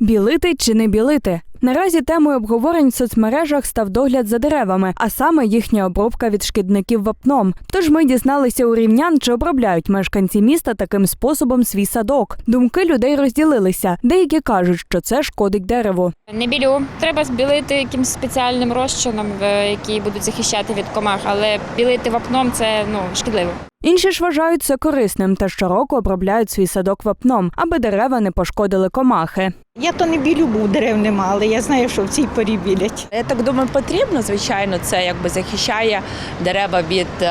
Білити чи не білити? Наразі темою обговорень в соцмережах став догляд за деревами, а саме їхня обробка від шкідників вапном. Тож ми дізналися у рівнян, чи обробляють мешканці міста таким способом свій садок. Думки людей розділилися. Деякі кажуть, що це шкодить дереву. Не білю. Треба збілити якимось спеціальним розчином, який будуть захищати від комах, але білити вапном це ну шкідливо. Інші ж вважають це корисним та щороку обробляють свій садок вапном, аби дерева не пошкодили комахи. Я то не білю, бо дерев нема, але я знаю, що в цій порі білять. Я так думаю, потрібно, звичайно, це якби захищає дерева від е,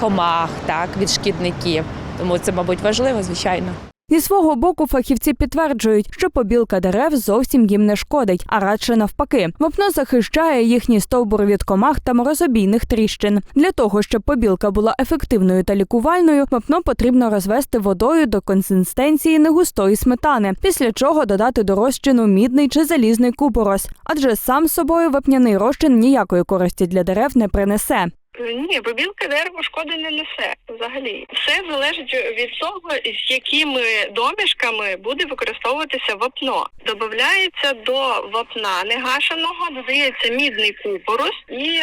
комах, так, від шкідників. Тому це, мабуть, важливо, звичайно. Зі свого боку, фахівці підтверджують, що побілка дерев зовсім їм не шкодить, а радше навпаки. Вапно захищає їхній стовбур від комах та морозобійних тріщин. Для того, щоб побілка була ефективною та лікувальною, вапно потрібно розвести водою до консистенції негустої сметани, після чого додати до розчину мідний чи залізний купорос. Адже сам собою вапняний розчин ніякої користі для дерев не принесе. Ні, побілка дерево шкоди не несе взагалі. Все залежить від того, з якими домішками буде використовуватися вапно. Додається до вапна негашеного, додається мідний купорус, і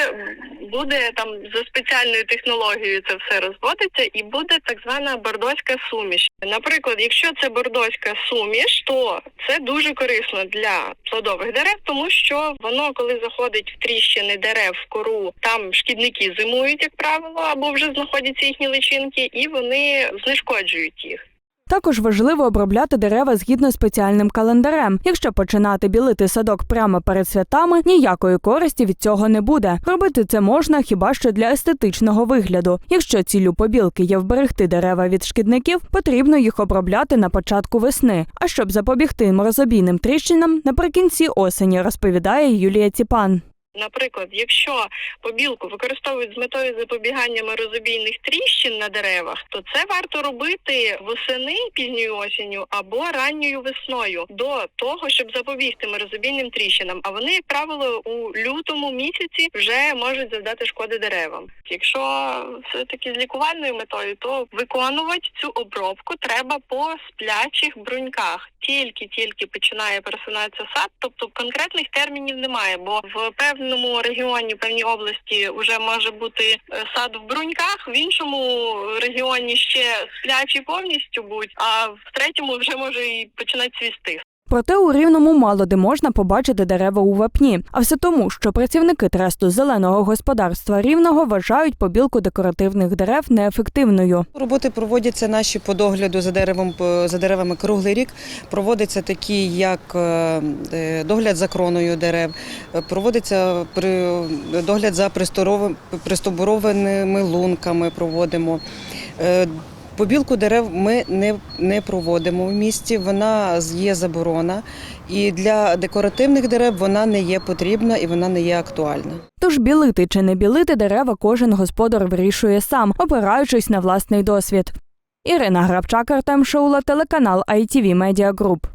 буде там за спеціальною технологією це все розводиться, і буде так звана бордоська суміш. Наприклад, якщо це бордоська суміш, то це дуже корисно для плодових дерев, тому що воно, коли заходить в тріщини дерев в кору, там шкідники зимують, як правило, або вже знаходяться їхні личинки, і вони знешкоджують їх. Також важливо обробляти дерева згідно спеціальним календарем. Якщо починати білити садок прямо перед святами, ніякої користі від цього не буде. Робити це можна хіба що для естетичного вигляду. Якщо ціллю побілки є вберегти дерева від шкідників, потрібно їх обробляти на початку весни. А щоб запобігти морозобійним тріщинам, наприкінці осені розповідає Юлія Ціпан. Наприклад, якщо побілку використовують з метою запобігання морозобійних тріщин на деревах, то це варто робити восени пізньою осінню або ранньою весною до того, щоб запобігти морозобійним тріщинам. А вони, як правило, у лютому місяці вже можуть завдати шкоди деревам. Якщо все таки з лікувальною метою, то виконувати цю обробку треба по сплячих бруньках. Тільки-тільки починає просинатися сад, тобто конкретних термінів немає, бо в певному регіоні, певній області вже може бути е, сад в бруньках, в іншому регіоні ще сплячі повністю будь, а в третьому вже може і починати цвісти. Проте у рівному мало де можна побачити дерева у вапні. А все тому, що працівники тресту зеленого господарства рівного вважають побілку декоративних дерев неефективною. Роботи проводяться наші по догляду за деревом по- за деревами круглий рік. Проводяться такі, як е, е, догляд за кроною дерев, е, проводиться при догляд за пристовбурованими лунками. Проводимо. Побілку дерев ми не, не проводимо в місті, вона є заборона, і для декоративних дерев вона не є потрібна і вона не є актуальна. Тож білити чи не білити дерева кожен господар вирішує сам, опираючись на власний досвід. Ірина Грабчак, Артем Шоула, телеканал ITV Media Group.